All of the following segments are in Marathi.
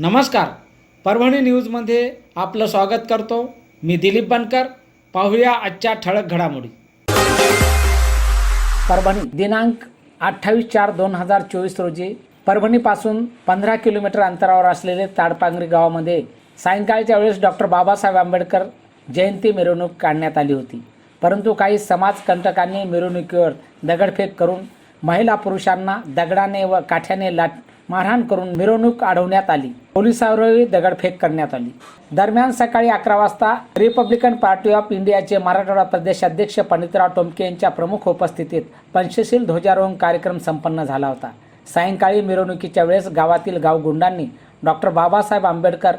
नमस्कार. परभणी न्यूजमध्ये आपलं स्वागत करतो. मी दिलीप बनकर. पाहूया आजच्या ठळक घडामोडी. परभणी दिनांक अठ्ठावीस चार दोन हजार चोवीस रोजी परभणीपासून पंधरा किलोमीटर अंतरावर असलेले ताडपांगरी गावामध्ये सायंकाळच्या वेळेस डॉक्टर बाबासाहेब आंबेडकर जयंती मिरवणूक काढण्यात आली होती. परंतु काही समाजकंटकांनी मिरवणुकीवर दगडफेक करून महिला पुरुषांना दगडाने व काठ्याने लाट मारहाण करून मिरवणूक अडवण्यात आली. पोलिसावरही दगडफेक करण्यात आली. दरम्यान सकाळी अकरा वाजता रिपब्लिकन पार्टी ऑफ इंडियाचे मराठवाडा प्रदेश अध्यक्ष पंडितराव टोमके यांच्या प्रमुख उपस्थितीत पंचशील ध्वजारोहण कार्यक्रम संपन्न झाला होता. सायंकाळी मिरवणुकीच्या वेळेस गावातील गावगुंडांनी डॉक्टर बाबासाहेब आंबेडकर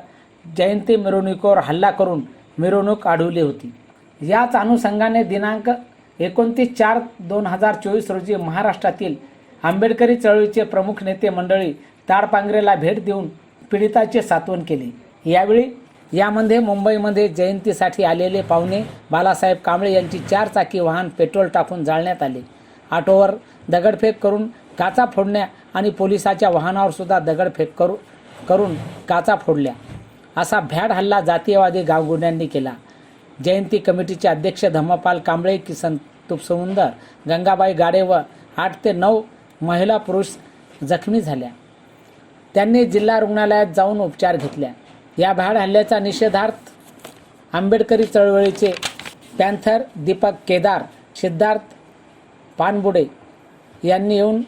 जयंती मिरवणुकीवर हल्ला करून मिरवणूक अडवली होती. याच अनुषंगाने दिनांक एकोणतीस चार दोन हजार चोवीस रोजी महाराष्ट्रातील आंबेडकरी चळवळीचे प्रमुख नेते मंडळी ताडपांगरेला भेट देऊन पीडिताचे सांत्वन केले. यावेळी यामध्ये मुंबईमध्ये जयंतीसाठी आलेले पाहुणे बालासाहेब कांबळे यांची चार चाकी वाहन पेट्रोल टाकून जाळण्यात आले. ऑटोवर दगडफेक करून काचा फोडण्या आणि पोलिसाच्या वाहनावर सुद्धा दगडफेक करू करून काचा फोडल्या. असा भ्याड हल्ला जातीयवादी गावगुंड्यांनी केला. जयंती कमिटीचे अध्यक्ष धम्मपाल कांबळे किसन तुपसमुंदर गंगाबाई गाडे व आठ ते नऊ महिला पुरुष जखमी झाल्या. त्यांनी जिल्हा रुग्णालयात जाऊन उपचार घेतल्या. या भाड हल्ल्याचा निषेधार्थ आंबेडकरी चळवळीचे पॅन्थर दीपक केदार सिद्धार्थ पानबुडे यांनी येऊन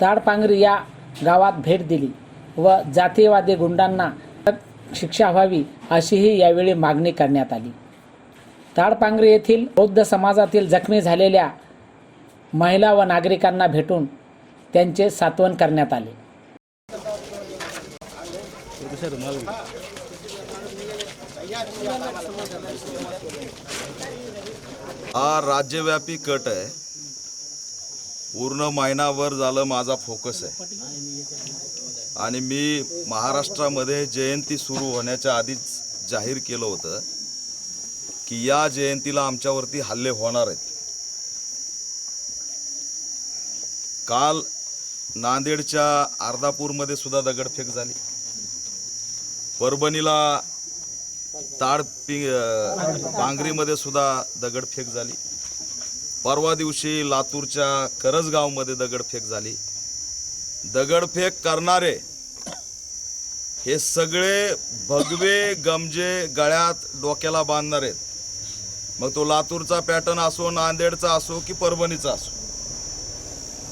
ताडपांगरी या गावात भेट दिली व जातीयवादी गुंडांना शिक्षा व्हावी अशीही यावेळी मागणी करण्यात आली. ताडपांगरी येथील बौद्ध समाजातील जखमी झालेल्या महिला व नागरिकांना भेटून त्यांचे सात्वन करण्यात आले. हा राज्यव्यापी कट आहे. पूर्ण महिनाभर झालं माझा फोकस आहे. आणि मी महाराष्ट्रामध्ये जयंती सुरू होण्याच्या आधीच जाहीर केलं होतं. की या जयंतीला आमच्यावरती हल्ले होणार आहेत. काल नांदेडच्या अर्धापूरमध्ये सुद्धा दगडफेक झाली. परभणीला ताड पि पांगरीमध्ये सुद्धा दगडफेक झाली. परवा दिवशी लातूरच्या करजगावमध्ये दगडफेक झाली. दगडफेक करणारे हे सगळे भगवे गमजे गळ्यात डोक्याला बांधणार आहेत. मग तो लातूरचा पॅटर्न असो नांदेडचा असो की परभणीचा असो.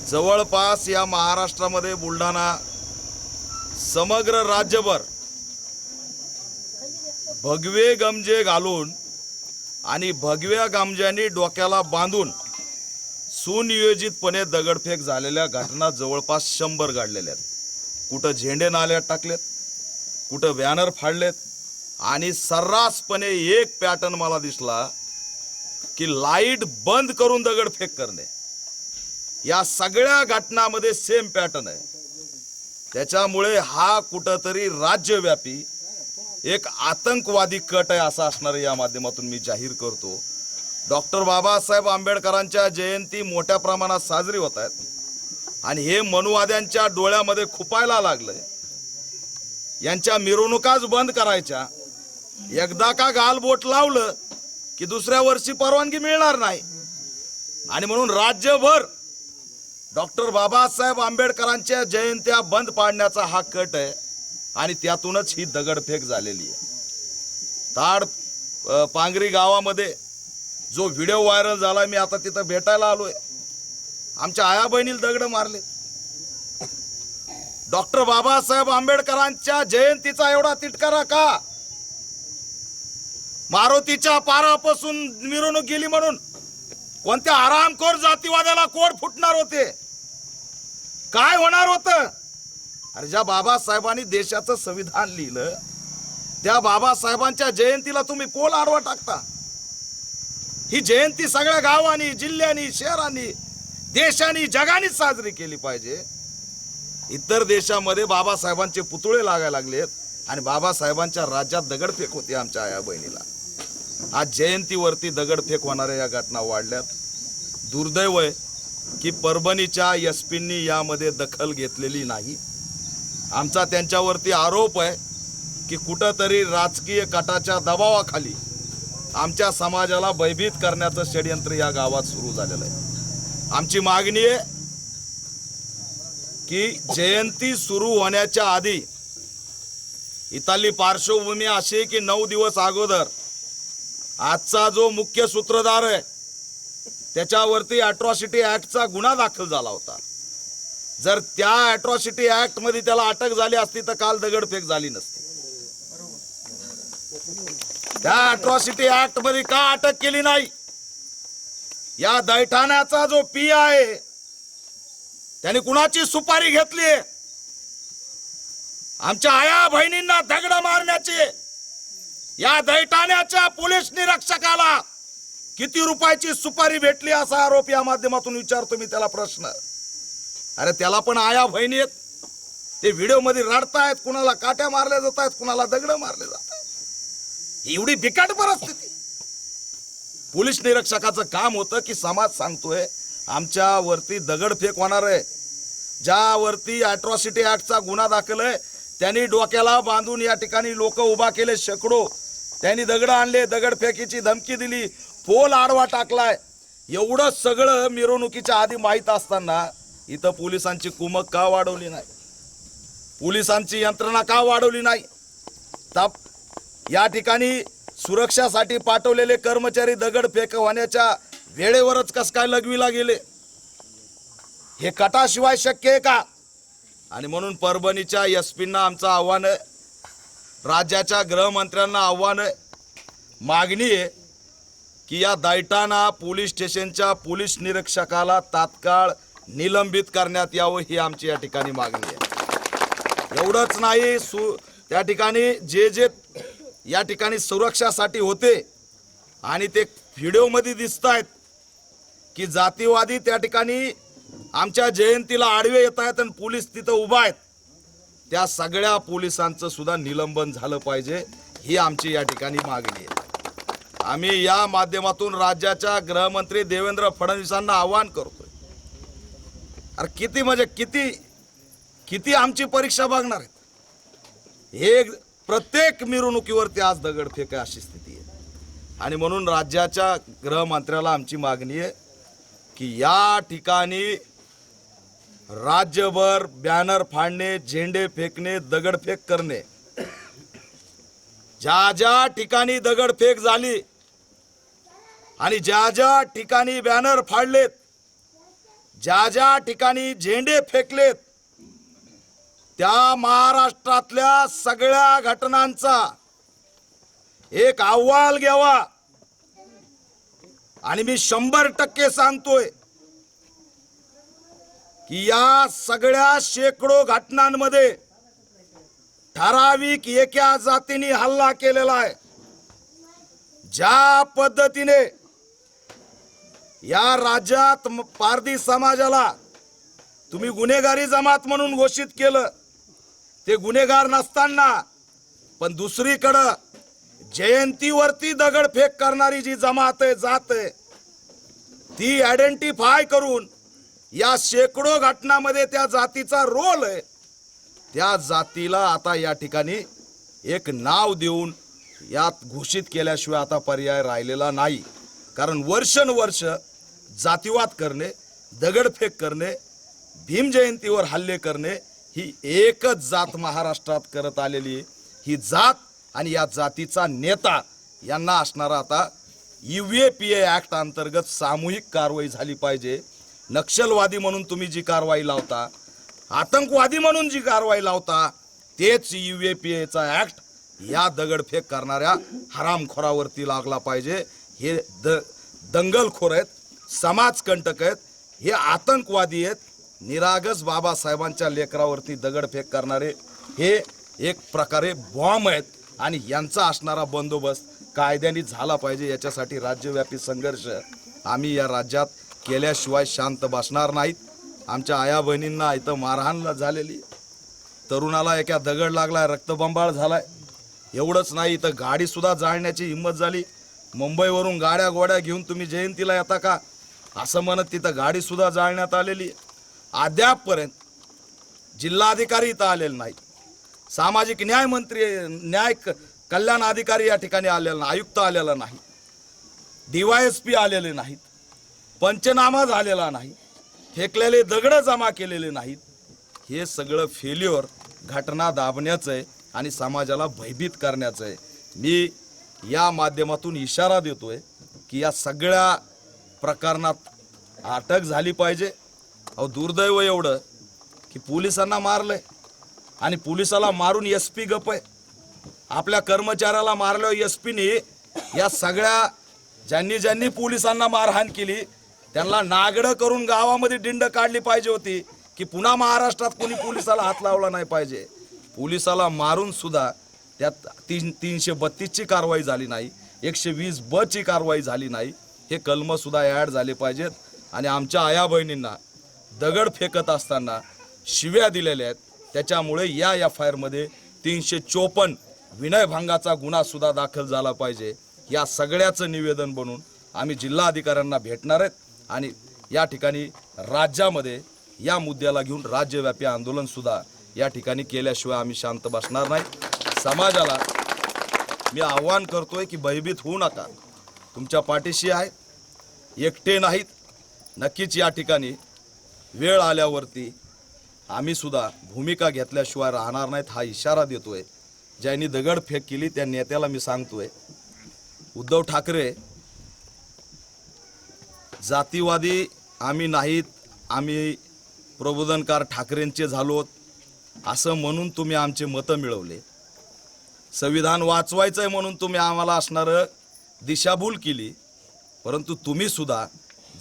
जवळपास या महाराष्ट्रामध्ये बुलढाणा समग्र राज्यभर भगवे गमजे घालून आणि भगव्या गमज्यांनी डोक्याला बांधून सुनियोजितपणे दगडफेक झालेल्या घटना जवळपास शंभर गाडलेल्या आहेत. कुठं झेंडे नाल्यात टाकलेत कुठं बॅनर फाडलेत आणि सर्रासपणे एक पॅटर्न मला दिसला की लाइट बंद करून दगडफेक करणे. या सगळ्या घटनामध्ये सेम पॅटर्न आहे. त्याच्यामुळे हा कुठंतरी राज्यव्यापी एक आतंकवादी कट आहे असा असणार या माध्यमातून मी जाहीर करतो. डॉक्टर बाबासाहेब आंबेडकरांच्या जयंती मोठ्या प्रमाणात साजरी होत आहेत. आणि हे मनुवाद्यांच्या डोळ्यामध्ये खुपायला लागलंय. यांच्या मिरवणुकाच बंद करायच्या. एकदा का गालबोट लावलं की दुसऱ्या वर्षी परवानगी मिळणार नाही. आणि म्हणून राज्यभर डॉक्टर बाबासाहेब आंबेडकरांच्या जयंत्या बंद पाडण्याचा हा कट आहे आणि त्यातूनच ही दगडफेक झालेली आहे. ताड पांगरी गावामध्ये जो व्हिडिओ व्हायरल झाला मी आता तिथं भेटायला आलोय. आमच्या आया बहिणीला दगड मारले. डॉक्टर बाबासाहेब आंबेडकरांच्या जयंतीचा एवढा तिटकारा का? मारुतीच्या पारापासून मिरवणूक गेली म्हणून कोणत्या आरामखोर जातीवादाला कोड फुटणार होते? काय होणार होतं? अरे ज्या बाबासाहेबांनी देशाचं संविधान लिहिलं त्या बाबासाहेबांच्या जयंतीला तुम्ही पोल आडवा टाकता. ही जयंती सगळ्या गावांनी जिल्ह्यांनी शहरांनी देशांनी जगाने साजरी केली पाहिजे. इतर देशामध्ये बाबासाहेबांचे पुतळे लागायला लागलेत आणि बाबासाहेबांच्या राज्यात दगडफेक होती आमच्या आया बहिणीला. आज जयंतीवरती दगडफेक होणाऱ्या या घटना वाढल्यात. दुर्दैव आहे की परभणीच्या एस पींनी यामध्ये दखल घेतलेली नाही. आमचा त्यांच्यावरती आरोप आहे की कुठंतरी राजकीय कटाच्या दबावाखाली आमच्या समाजाला भयभीत करण्याचं षडयंत्र या गावात सुरू झालेलं आहे. आमची मागणी आहे की जयंती सुरू होण्याच्या आधी इथली पार्श्वभूमी अशी आहे की नऊ दिवस अगोदर आजचा जो मुख्य सूत्रधार आहे त्याच्यावरती अट्रॉसिटी ऍक्टचा गुन्हा दाखल झाला होता. जर त्या अट्रॉसिटी ऍक्टमध्ये त्याला अटक झाली असती तर काल दगडफेक झाली नसती. त्या अट्रॉसिटी ऍक्टमध्ये का अटक केली नाही? या दैठाण्याचा जो पी आहे त्याने कुणाची सुपारी घेतली? आमच्या आया बहिणींना दगड मारण्याची या दैटाण्याच्या पोलीस निरीक्षकाला किती रुपयाची सुपारी भेटली असा आरोप या माध्यमातून विचारतो मी त्याला प्रश्न. अरे त्याला पण आया बहिणी आहेत. ते व्हिडिओमध्ये रडतायत कुणाला काट्या मारल्या जात आहेत कुणाला दगड मारले जात आहेत एवढी बिकट परिस्थिती. पोलीस निरीक्षकाचं काम होतं की समाज सांगतोय आमच्यावरती दगड दगडफेक होणार आहे. ज्यावरती अॅट्रॉसिटी ऍक्टचा गुन्हा दाखल आहे त्यांनी डोक्याला बांधून या ठिकाणी लोक उभा केले शेकडो. त्यांनी दगड आणले दगडफेकीची धमकी दिली पोल आडवा टाकलाय. एवढं सगळं मिरवणुकीच्या आधी माहीत असताना इथं पोलिसांची कुमक का वाढवली नाही? पोलिसांची यंत्रणा का वाढवली नाही? ताप या ठिकाणी सुरक्षासाठी पाठवलेले कर्मचारी दगडफेक होण्याच्या वेळेवरच कस काय लघवीला गेले? हे कटाशिवाय शक्य आहे का? आणि म्हणून परभणीच्या एस पींना आमचं आव्हान आहे राज्याच्या गृहमंत्र्यांना आव्हान आहे. मागणी आहे की या दैटाना पोलीस स्टेशनच्या पोलीस निरीक्षकाला तात्काळ निलंबित करण्यात यावं ही आमची या ठिकाणी मागणी आहे. एवढंच नाही सु त्या ठिकाणी जे जे या ठिकाणी सुरक्षासाठी होते आणि ते व्हिडिओमध्ये दिसत आहेत की जातीवादी त्या ठिकाणी आमच्या जयंतीला आडवे येत आहेत आणि पोलीस तिथं उभा आहेत. त्या सगळ्या पोलिसांचं सुद्धा निलंबन झालं पाहिजे ही आमची या ठिकाणी मागणी आहे. आम्ही या माध्यमातून राज्याच्या गृहमंत्री देवेंद्र फडणवीसांना आवाहन करतोय. अरे किती म्हणजे किती किती आमची परीक्षा बघणार आहेत? हे प्रत्येक मिरवणुकीवरती आज दगडफेक आहे अशी स्थिती आहे. आणि म्हणून राज्याच्या गृहमंत्र्याला आमची मागणी आहे की या ठिकाणी राज्यभर बॅनर फाडणे झेंडे फेकणे दगडफेक करणे. ज्या ज्या ठिकाणी दगडफेक झाली आणि ज्या ज्या ठिकाणी बॅनर फाडलेत ज्या ज्या ठिकाणी झेंडे फेकलेत त्या महाराष्ट्रातल्या सगळ्या घटनांचा एक अहवाल घ्यावा. आणि मी शंभर टक्के सांगतोय की या सगळ्या शेकडो घटनांमध्ये ठराविक एका जातीने हल्ला केलेला आहे. ज्या पद्धतीने या राज्यात पारधी समाजाला तुम्ही गुन्हेगारी जमात म्हणून घोषित केलं. ते गुन्हेगार नसताना पण दुसरीकडं जयंतीवरती दगडफेक करणारी जी जमात आहे जात आहे ती आयडेंटिफाय करून या शेकडो घटनामध्ये त्या जातीचा रोल आहे. त्या जातीला आता या ठिकाणी एक नाव देऊन यात घोषित केल्याशिवाय आता पर्याय राहिलेला नाही. कारण वर्षानुवर्ष जातीवाद करणे दगडफेक करणे भीम जयंतीवर हल्ले करणे ही एकच जात महाराष्ट्रात करत आलेली ही जात आणि या जातीचा नेता यांना असणारा आता U A P A act अंतर्गत सामूहिक कारवाई झाली पाहिजे. नक्षलवादी म्हणून तुम्ही जी कारवाई लावता आतंकवादी म्हणून जी कारवाई लावता तेच यू ए पी एचा ऍक्ट या दगडफेक करणाऱ्या हरामखोरावरती लागला पाहिजे. हे द दंगलखोर आहेत समाजकंटक आहेत हे आतंकवादी आहेत निरागस बाबासाहेबांच्या लेकरावरती दगडफेक करणारे हे एक प्रकारे बॉम्ब आहेत आणि यांचा असणारा बंदोबस्त कायद्याने झाला पाहिजे. याच्यासाठी राज्यव्यापी संघर्ष. आम्ही या राज्यात केल्याशिवाय शांत बसणार नाहीत. आमच्या आया बहिणींना इथं मारहाण झालेली. तरुणाला एका दगड लागलाय रक्तबंबाळ झालाय. एवढंच नाही इथं गाडीसुद्धा जाळण्याची हिंमत झाली. मुंबईवरून गाड्या गोड्या घेऊन तुम्ही जयंतीला येता का? असं म्हणत तिथं गाडीसुद्धा जाळण्यात आलेली. अद्यापपर्यंत जिल्हाधिकारी इथं आलेले नाहीत सामाजिक न्याय मंत्री न्याय क- कल्याण अधिकारी या ठिकाणी आलेला नाही आयुक्त आलेला नाही. डीवायएसपी आलेले नाहीत. पंचनामा झालेला नाही फेकलेले दगडं जमा केलेले नाहीत. हे सगळं फेल्युअर घटना दाबण्याचं आहे आणि समाजाला भयभीत करण्याचं आहे मी या माध्यमातून इशारा देतोय की या सगळ्या प्रकरणात अटक झाली पाहिजे. अहो दुर्दैव एवढं की पोलिसांना मारलंय आणि पोलिसाला मारून एस पी गप आहे. आपल्या कर्मचाऱ्याला मारल्यावर एस पीने या सगळ्या ज्यांनी ज्यांनी पोलिसांना मारहाण केली त्यांना नागडं करून गावामध्ये दिंड काढली पाहिजे होती की पुन्हा महाराष्ट्रात कोणी पोलिसाला हात लावला नाही पाहिजे. पोलिसाला मारून सुद्धा त्यात तीन तीनशे बत्तीसची कारवाई झाली नाही एकशे वीस बची कारवाई झाली नाही. हे कलमसुद्धा ॲड झाले पाहिजेत आणि आमच्या आया बहिणींना दगड फेकत असताना शिव्या दिलेल्या आहेत. त्याच्यामुळे या एफ आय आरमध्ये तीनशे चोपन्न विनयभंगाचा गुन्हासुद्धा दाखल झाला पाहिजे. या सगळ्याचं निवेदन बनून आम्ही जिल्हाधिकाऱ्यांना भेटणार आहेत. आणि या ठिकाणी राज्यामध्ये या मुद्द्याला घेऊन राज्यव्यापी आंदोलनसुद्धा या ठिकाणी केल्याशिवाय आम्ही शांत बसणार नाही. समाजाला मी आव्हान करतोय की भयभीत होऊ नका. तुमच्या पाठीशी आहे एकटे नाहीत. नक्कीच या ठिकाणी वेळ आल्यावरती आम्हीसुद्धा भूमिका घेतल्याशिवाय राहणार नाहीत हा इशारा देतोय. ज्यांनी दगडफेक केली त्या नेत्याला मी सांगतोय. उद्धव ठाकरे जातीवादी आम्ही नाहीत आम्ही प्रबोधनकार ठाकरेंचे झालोत असं म्हणून तुम्ही आमचे मतं मिळवले. संविधान वाचवायचं आहे म्हणून तुम्ही आम्हाला असणारं दिशाभूल केली. परंतु तुम्हीसुद्धा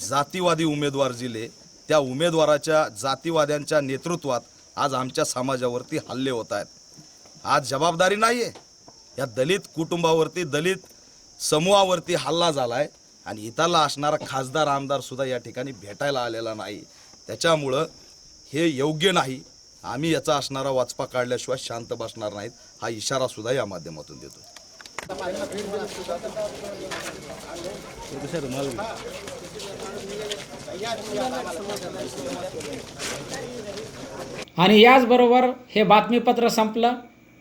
जातीवादी उमेदवार दिले त्या उमेदवाराच्या जातीवाद्यांच्या नेतृत्वात आज आमच्या समाजावरती हल्ले होत आहेत. आज जबाबदारी नाही आहे या दलित कुटुंबावरती दलित समूहावरती हल्ला झाला आहे आणि इथला असणारा खासदार आमदार सुद्धा या ठिकाणी भेटायला आलेला नाही. त्याच्यामुळं हे योग्य नाही. आम्ही याचा असणारा वाचपा काढल्याशिवाय शांत बसणार नाहीत. हा इशारा सुद्धा या माध्यमातून देतो आणि याचबरोबर हे बातमीपत्र संपलं.